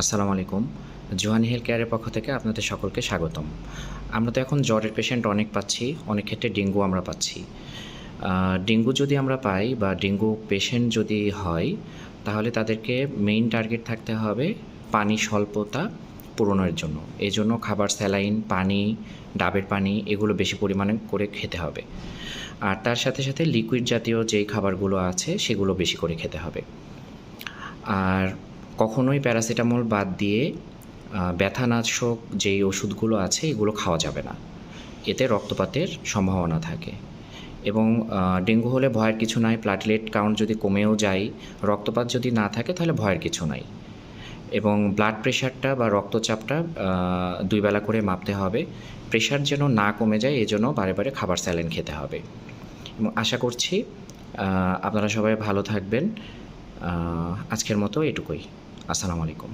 আসসালামু আলাইকুম। Johani health কেয়ারের পক্ষ থেকে আপনাদের সকলকে স্বাগতম। আমরা তো এখন জ্বরের পেশেন্ট অনেক পাচ্ছি, অনেক ক্ষেত্রে ডেঙ্গু আমরা পাচ্ছি। ডেঙ্গু যদি আমরা পাই বা ডেঙ্গু পেশেন্ট যদি হয়, তাহলে তাদেরকে মেইন টার্গেট থাকতে হবে পানি স্বল্পতা পূরণের জন্য। এই জন্য খাবার, স্যালাইন, পানি, ডাবের পানি এগুলো বেশি পরিমাণে করে খেতে হবে। আর তার সাথে সাথে লিকুইড জাতীয় যেই খাবারগুলো আছে, সেগুলো বেশি করে খেতে হবে। আর কখনোই প্যারাসিটামল বাদ দিয়ে ব্যথানাশক যেই ওষুধগুলো আছে এগুলো খাওয়া যাবে না। এতে রক্তপাতের সম্ভাবনা থাকে। এবং ডেঙ্গু হলে ভয়ের কিছু নাই প্লাটলেট কাউন্ট যদি কমেও যায়, রক্তপাত যদি না থাকে তাহলে ভয়ের কিছু নাই। এবং ব্লাড প্রেশারটা বা রক্তচাপটা দুই বেলা করে মাপতে হবে। প্রেশার যেন না কমে যায়, এজন্য বারে বারে খাবার স্যালাইন খেতে হবে। এবং আশা করছি আপনারা সবাই ভালো থাকবেন। আজকের মতো এটুকুই। আসসালামু আলাইকুম।